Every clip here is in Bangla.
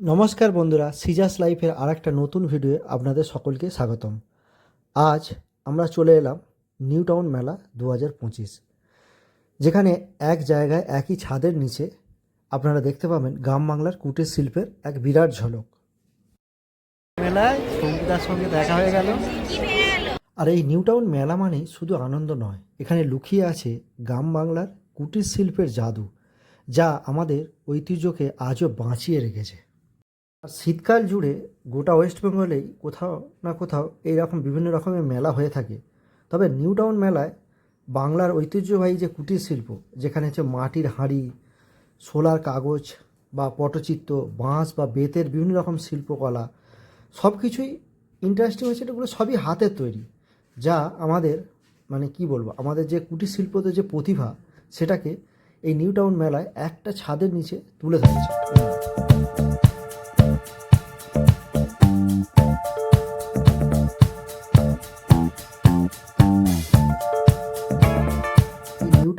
নমস্কার বন্ধুরা সিজাস লাইফের আর একটা নতুন ভিডিওয়ে আপনাদের সকলকে স্বাগতম। আজ আমরা চলে এলাম নিউ টাউন মেলা দু হাজার পঁচিশ যেখানে এক জায়গায় একই ছাদের নিচে আপনারা দেখতে পাবেন গ্রাম বাংলার কুটির শিল্পের এক বিরাট ঝলক। মেলায় সঙ্গীতার সঙ্গে দেখা হয়ে গেল। আর এই নিউ টাউন মেলা মানেই শুধু আনন্দ নয় এখানে লুকিয়ে আছে গ্রাম বাংলার কুটির শিল্পের জাদু যা আমাদের ঐতিহ্যকে আজও বাঁচিয়ে রেখেছে। আর শীতকাল জুড়ে গোটা ওয়েস্ট বেঙ্গলেই কোথাও না কোথাও এইরকম বিভিন্ন রকমের মেলা হয়ে থাকে। তবে নিউ টাউন মেলায় বাংলার ঐতিহ্যবাহী যে কুটির শিল্প যেখানে হচ্ছে মাটির হাঁড়ি, সোলার কাগজ বা পটচিত্র বাঁশ বা বেতের বিভিন্ন রকম শিল্পকলা সব কিছুই ইন্টারেস্টিং হচ্ছে এগুলো সবই হাতের তৈরি। যা আমাদের মানে কি বলব, আমাদের যে কুটির শিল্পতে যে প্রতিভা, সেটাকে এই নিউ টাউন মেলায় একটা ছাদের নিচে তুলে ধরেছে।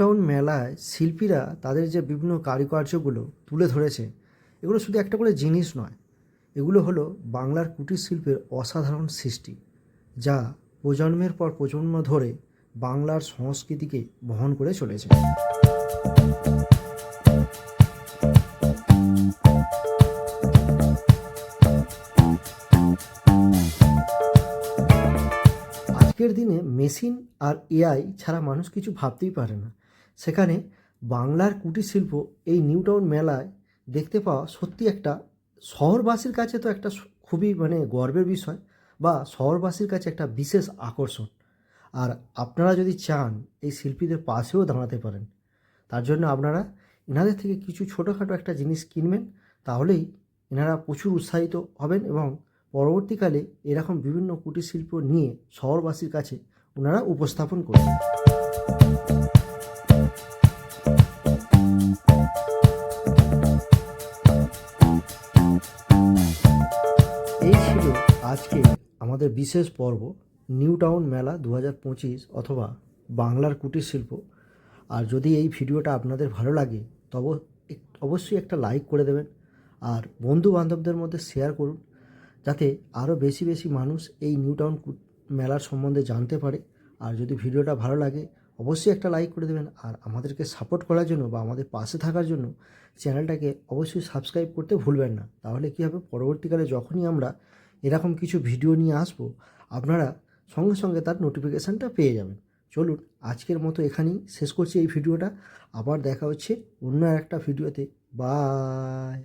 টাউন মেলায় শিল্পীরা তাদের যে বিভিন্ন কারুকার্যগুলো তুলে ধরেছে, এগুলো শুধু একটা করে জিনিস নয়। এগুলো হলো বাংলার কুটির শিল্পের অসাধারণ সৃষ্টি, যা প্রজন্মের পর প্রজন্ম ধরে বাংলার সংস্কৃতিকে বহন করে চলেছে। আজকের দিনে মেশিন আর এআই ছাড়া মানুষ কিছু ভাবতেই পারে না। সেখানে বাংলার কুটির শিল্প এই নিউ টাউন মেলায় দেখতে পাওয়া সত্যি একটা শহরবাসীর কাছে তো একটা খুবই মানে গর্বের বিষয় বা শহরবাসীর কাছে একটা বিশেষ আকর্ষণ। আর আপনারা যদি চান এই শিল্পীদের পাশেও দাঁড়াতে পারেন, তার জন্য আপনারা এনাদের থেকে কিছু ছোটোখাটো একটা জিনিস কিনবেন, তাহলেই এনারা প্রচুর উৎসাহিত হবেন এবং পরবর্তীকালে এরকম বিভিন্ন কুটির শিল্প নিয়ে শহরবাসীর কাছে ওনারা উপস্থাপন করবেন। এই ছিল আজকে আমাদের বিশেষ পর্ব নিউ টাউন মেলা দু হাজার পঁচিশ অথবা বাংলার কুটির শিল্প। আর যদি এই ভিডিওটা আপনাদের ভালো লাগে, তবে অবশ্যই একটা লাইক করে দেবেন আর বন্ধু বান্ধবদের মধ্যে শেয়ার করুন, যাতে আরও বেশি বেশি মানুষ এই নিউ টাউন মেলার সম্বন্ধে জানতে পারে। আর যদি ভিডিওটা ভালো লাগে অবশ্যই একটা লাইক করে দেবেন। আর আমাদেরকে সাপোর্ট করার জন্য বা আমাদের পাশে থাকার জন্য চ্যানেলটাকে অবশ্যই সাবস্ক্রাইব করতে ভুলবেন না। তাহলে কী হবে? পরবর্তীকালে যখনই আমরা এরকম কিছু ভিডিও নিয়ে আসব, আপনারা সঙ্গে সঙ্গে তার নোটিফিকেশানটা পেয়ে যাবেন। চলুন, আজকের মতো এখানেই শেষ করছি এই ভিডিওটা আবার দেখা হচ্ছে অন্য একটা ভিডিওতে বাই